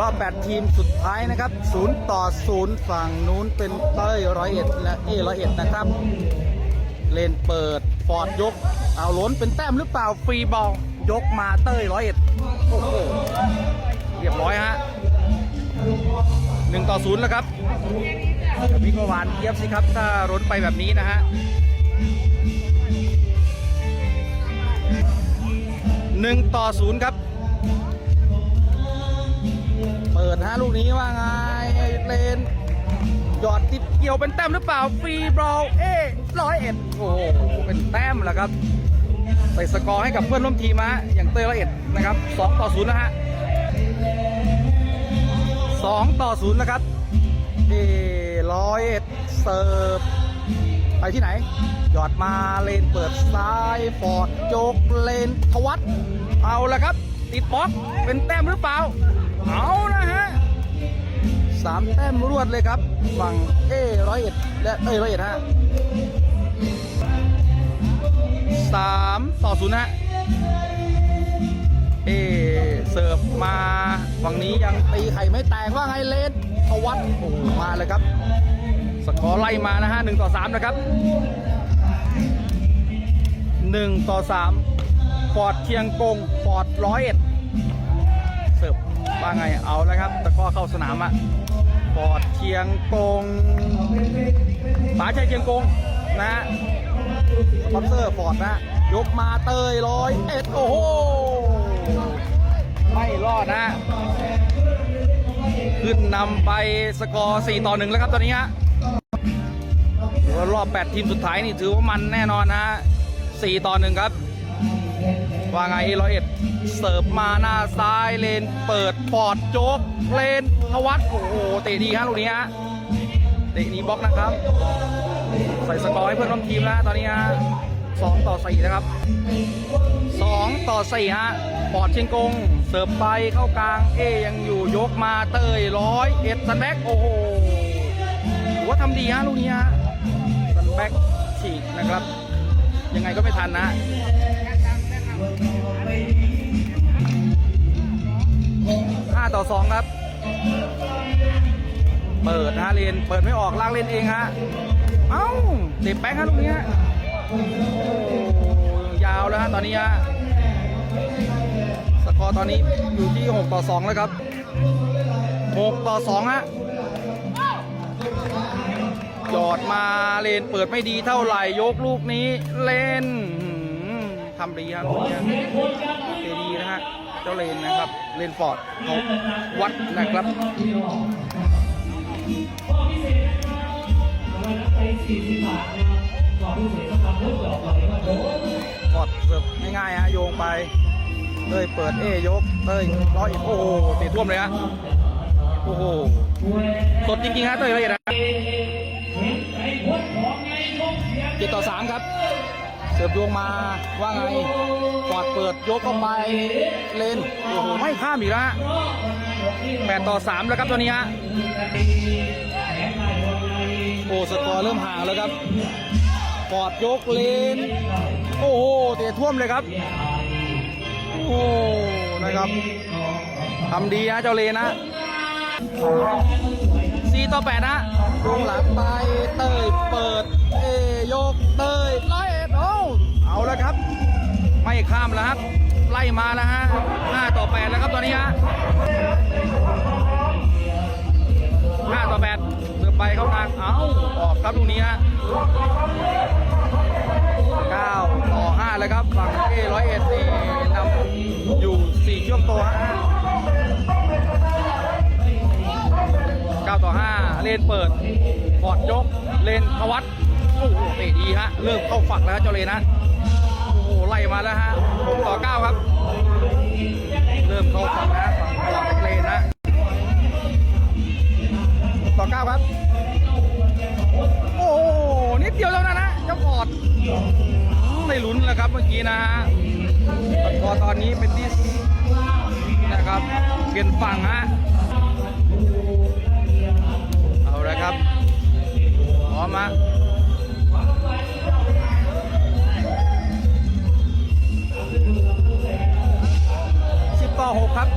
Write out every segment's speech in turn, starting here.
รอบ 8 ทีมสุดท้ายนะครับ 0 ต่อ 0 ฝั่งนู้นเป็นเต้ยร้อยเอ็ดและเอร้อยเอ็ดนะครับ เลนเปิดฟอร์ดยก เอาล้นเป็นแต้มหรือเปล่าฟรีบอลยกมาเต้ยร้อยเอ็ดโอ้โหเรียบร้อยฮะหนึ่งต่อศูนย์แล้วครับวพี่ก็หวานเยียบสิครับ ถ้าล้นไปแบบนี้นะฮะหนึ่งต่อศูนย์ครับ ปิดฮะลูกนี้ว่าไงเลนหยอดติดเกี่ยวเป็นแต้มหรือเปล่าฟรีบอลเอร้อยเอ็ดโอ้โหเป็นแต้มแล้วครับใส่สกอร์ให้กับเพื่อนร่วมทีมฮะอย่างเตยร้อยเอ็ดนะครับสองต่อศูนย์นะฮะสองต่อศูนย์นะครับเอร้อยเอ็ดเสิร์ฟไปที่ไหน หยอดมาเลนเปิดซ้ายฟอร์ดโจกเลนทวัตเอาละครับ ติดบล็อกเป็นแต้มหรือเปล่า เอานะฮะสามแต้มรวดเลยครับ ฝั่งเอร้อยเอ็ดและเอร้อยเอ็ดฮะสามต่อศูนย์ฮะเอเสิร์ฟมาฝั่งนี้ยังตีไข่ไม่แตกว่าไงเลนทวัตโอ้มาเลยครับ สกอร์ไล่มานะฮะหนึ่งต่อสามนะครับหนึ่งต่อสามฟอร์ดเชียงกงฟอร์ดร้อยเอ็ด ไงเอาแล้วครับตะก้อเข้าสนามอะฟอดเชียงกงป๋าชัยเชียงกงนะฮะสปอนเซอร์ฟอร์ดนะ ยกมาเตยร้อยเอ็ดโอ้โห ไม่รอดนะ ขึ้นนำไปสกอร์ 4 ต่อ 1 แล้วครับตอนนี้ฮะถือว่ารอบ 8 ทีมสุดท้ายนี่ถือว่ามันแน่นอนนะฮะ4ต่อ 1 ครับ ว่าไงร้อยเอ็ด เสิร์ฟมาหน้าซ้ายเลนเปิดปอดโจ๊กเลนทวัตโอ้โหเตะดีฮะลูกนี้ฮะเตะนี้บล็อกนะครับ ใส่สกอร์ให้เพื่อนร่วมทีมแล้วตอนนี้ฮะสองต่อสี่นะครับสองต่อสี่ฮะปอดเชียงกง เสิร์ฟไปเข้ากลางเอยังอยู่ยกมาเตยร้อยเอ็ดสันแบ็กโอ้โหถือว่าทำดีฮะลูกนี้ฮะสันแบ็กฉีกนะครับ ยังไงก็ไม่ทันนะ ห้าต่อสองครับ เปิดฮะเลนเปิดไม่ออกลากเลนเองฮะ เอ้าเด็บแป้งฮะลูกนี้ฮะโอ้ยาวแล้วฮะตอนนี้ฮะสกอร์ตอนนี้อยู่ที่ 6 ต่อ 2 แล้วครับ 6 ต่อ 2 ฮะ หยอดมาเลนเปิดไม่ดีเท่าไหร่ ยกลูกนี้เลน ทำดีครับลูกนี้เจดีนะฮะ เจ้าเลนนะครับ เลนฟอร์ดเขาวัดนะครับฟอร์ดเสิร์ฟง่ายๆฮะโยงไปเต้ยเปิดเอยกเต้ยร้อยอีกโอ้โหตะท่วมเลยฮะโอ้โหสดจริงๆฮะเต้ยละเอียดนะเจ็ดต่อสามครับ สิร์ฟดวงมาว่าไงฟอร์ดเปิดยกเข้าไปเลนโอ้โหไม่ข้ามอีกแล้วฮะแปดต่อสามแล้วครับตัวนี้ฮะโอ้สกอร์เริ่มห่างแล้วครับฟอร์ดยกเลนโอ้โหเตะท่วมเลยครับโอ้โหนะครับทำดีนะเจ้าเลนนะสี่ต่อแปดนะลงหลังไปเตยเปิดเอยกเตยร้อยเอ็ดโอ้เอา แล้วครับ ไม่ข้ามแล้วครับ ไล่มาแล้วฮะห้าต่อแปดแล้วครับตอนนี้ฮะห้าต่อแปดเสือไปเข้ากลาง เอ้า ออกครับลูกนี้ฮะ9ต่อ5เลยครับ ฝั่งเอร้อยเอ็ดนี่นำอยู่4ช่วงตัวฮะ9ต่อ5เลนเปิดบอดยก เลนทวัตโอ้โหเตะดีฮะ เริ่มเข้าฝักแล้วเจ้าเลนนะ ไล่มาแล้วฮะต่อ9ครับ เริ่มเข้าฝักนะฝั่งฝั่งเลนนะ ต่อ9ครับ โอ้โหนิดเดียวเท่านั้นนะเจ้าฟอดไม่ลุ้นแล้วครับเมื่อกี้นะฮะพอตอนนี้เป็นที่นะครับเปลี่ยนฝั่งฮะเอาละครับพร้อมฮะ สิบต่อหกครับ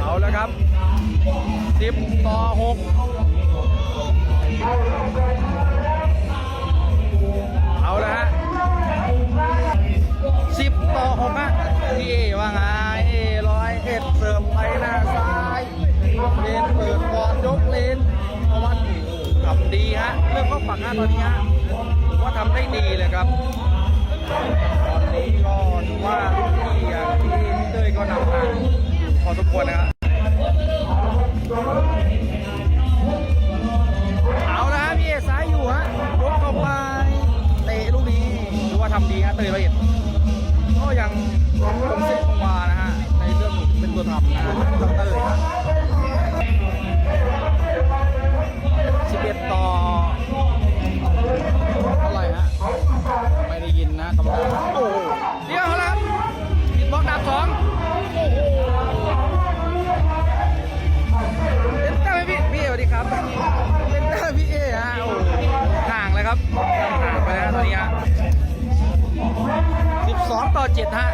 เอาแล้วครับสิบต่อหกเอาและฮะสิบต่อหกฮะพี่เอว่าไงเอร้อยเอ็ดเสร์ฟไปหน้าซ้ายเลนเปิดก่อนยกเลนเอาวัดทำดีฮะเรื่องข้อฝักฮะตอนนี้ฮะว่าทำได้ดีเลยครับ ตอนนี้ก็ถือว่าพี่อย่างที่พี่เต้ยก็นำทางพอสมควรนะครับเอาละฮะพี่เอซ้ายอยู่ฮะยกเข้าไปเตะลูกนี้ถือว่าทำดีฮะเต้ยละเอียดก็ยังคงเส้นคงวานะฮะในเรื่องเป็นตัวทำนะฮะ ครับห่างไปแล้วตอนนี้ฮะ12 ต่อ 7 ฮะ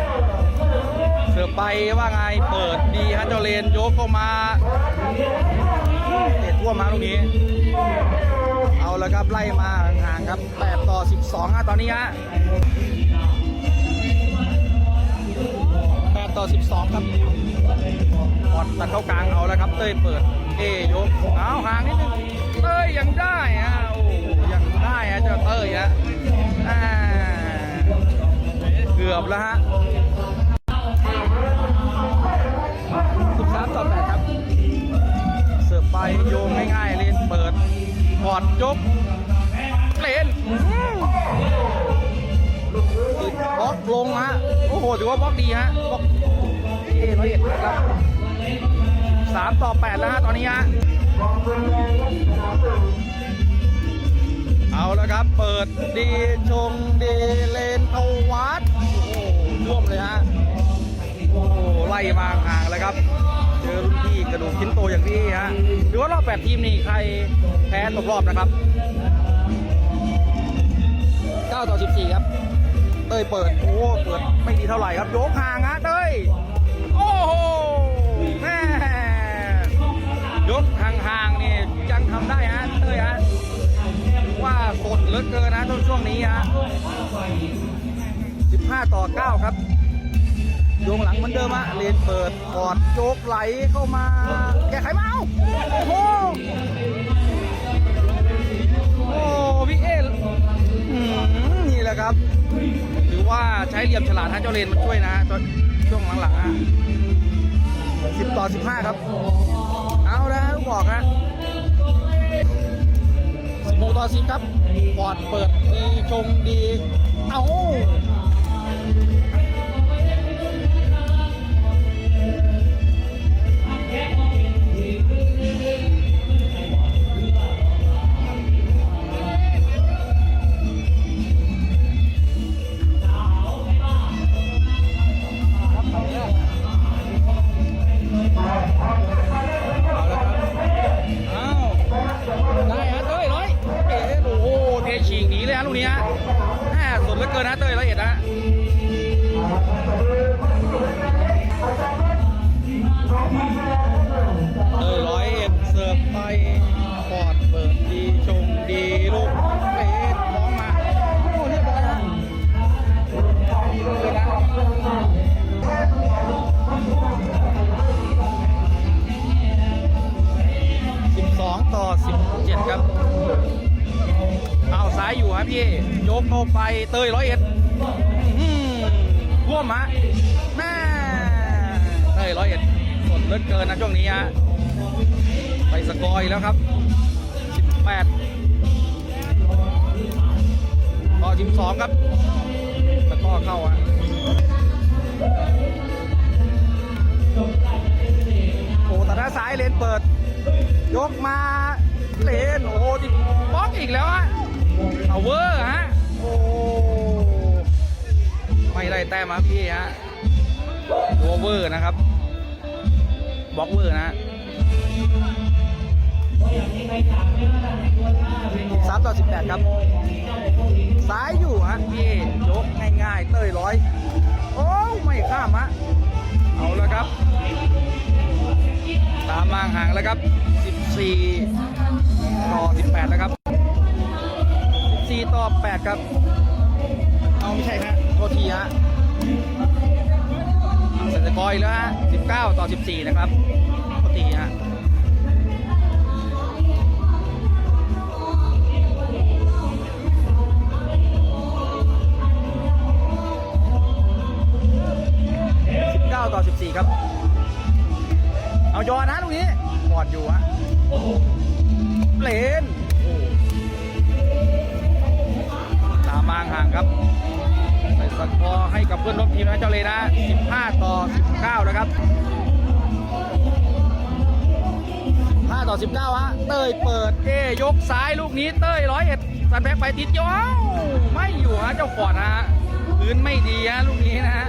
เสือไปว่าไง เปิดดีฮะเจ้าเลนโยกเข้ามาเตะทั่วมาลูกนี้ เอาแล้วครับ ไล่มาห่างครับ 8 ต่อ 12 ฮะ ตอนนี้ฮะ8ต่อ 12 ครับบอลตัดเข้ากลางเอาแล้วครับ เต้ยเปิด เอโยก เอาห่างนิดนึง เต้ยยังได้อ้ยังได้ฮะ เจ้าเต้ยฮะเกือบแล้วฮะ13ต่อ8ครับ เสิร์ฟไปโยงง่ายๆเลนเปิดพอดยกเลนบล็อกลงฮะ โอ้โห ถือว่าบล็อกดีฮะบล็อกเอร้อยเอ็ดครับสามต่อแปดแล้วฮะ ตอนนี้ฮะ เอาแล้วครับ เปิดดีชงดีเลนเข้าวัดโอ้โหร่วมเลยฮะโอ้โหไล่มาห่างเลยครับ เจอรุ่นพี่กระดูกชิ้นโตอย่างพี่ฮะหรือว่ารอบ8ทีมนี่ใครแพ้ตกรอบนะครับ9ต่อ14 ครับ เต้ยเปิด โอ้ เปิดไม่ดีเท่าไหร่ครับ โยกห่างฮะเต้ย โอ้โหแม่ยกห่างๆนี่ยังทำได้ฮะ ว่าสดเหลือเกินนะช่วงนี้ฮะ15 ต่อ 9 ครับโยงหลังเหมือนเดิมอะเลนเปิดกอดโจกไหลเข้ามา แกไขมาเอาโอ้โหโอ้พี่เอนี่แหละครับถือว่าใช้เหลี่ยมฉลาดฮะเจ้าเลนมันช่วยนะฮะช่วงหลังๆอะสิบต่อสิบห้าครับ อสิบครับ ปอดเปิดดีชงดี เอาเอา พี่ยกเข้าไปเตยร้อยเอ็ดท่วมฮะแม่เตยร้อยเอ็ดสดเลือเกินนะช่วงนี้ฮะไปสกอร์อีกแล้วครับสิบแปดต่อสิบสองครับตะกร้อเข้าฮะโอ้ต่หน้าซ้ายเลนเปิด ยกมาเลนโอ้โหที่บล็อกอีกแล้วฮะ เอาเวอร์ฮะ โอ้ไม่ได้แต้มครับพี่ฮะตัวเวอร์นะครับบล็อกเวอร์นะฮะสามต่อสิบแปดครับ ซ้ายอยู่ฮะพี่ยกง่ายๆเต้ยร้อย โอ้ไม่ข้ามฮะ เอาแล้วครับ ตามมาห่างแล้วครับ 14 ต่อ 18 แล้วครับ 4 ต่อ 8 ครับ เอาไม่ใช่ฮะโทษทีฮะเสร็จกอยแล้วฮะ19 ต่อ 14 นะครับโทษทีฮะ 5 ต่อ 19 นะครับ 5 ต่อ 19 ฮะ เต้ยเปิดเอยกซ้ายลูกนี้เต้ยร้อยเอ็ดสันแพ็กไปติดยาวไม่อยู่ฮะเจ้าขอดฮะพื้นไม่ดีฮะลูกนี้นะฮะ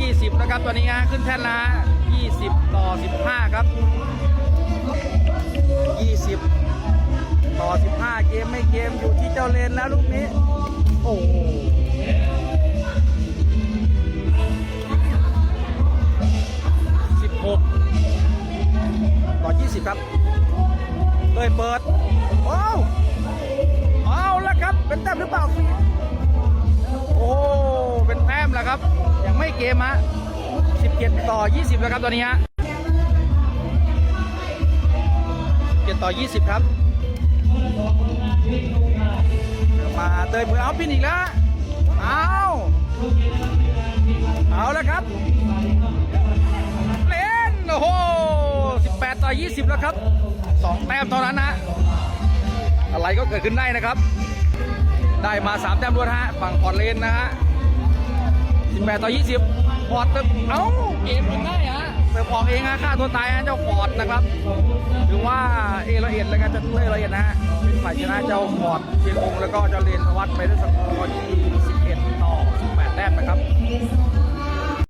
20 นะครับตัวนี้ฮะขึ้นแท่นละ20 ต่อ 15 ครับ 20 ต่อ 15 เกมไม่เกมอยู่ที่เจ้าเลนแล้วลูกนี้ โอ้ ต่ครับเลยเปิดว้าวเอาละครับ เป็นแต้มหรือเปล่า โอ้เป็นแต้มแล้วครับ ยังไม่เกมฮะ17 ต่อ 20 แล้วครับตอนนี้ฮะ17ต่อ 20 ครับมาเตยมือเอาปินอีกแล้วเอาเอาแล้วครับ เล่น โอ้โห 18 ต่อ 20 แล้วครับ 2 แต้มเท่านั้นนะอะไรก็เกิดขึ้นได้นะครับ ได้มา 3 แต้มรวดฮะฝั่งพอร์เลนนะฮะ 18 ต่อ 20 พอร์ตเอ้าเกมมันได้ฮะเติมออกเองฮะฆ่าตัวตายฮะเจ้าพอดนะครับถือว่าเอละเอียดอะไรกันจะเล่ละเอียดนะฮะฝ่ายชนะเจ้าพอดเชียงคงแล้วก็เจ้าเลนสวัสดไปได้วยสกอร์ที่ 11 ต่อ 18 แต้มนะครับ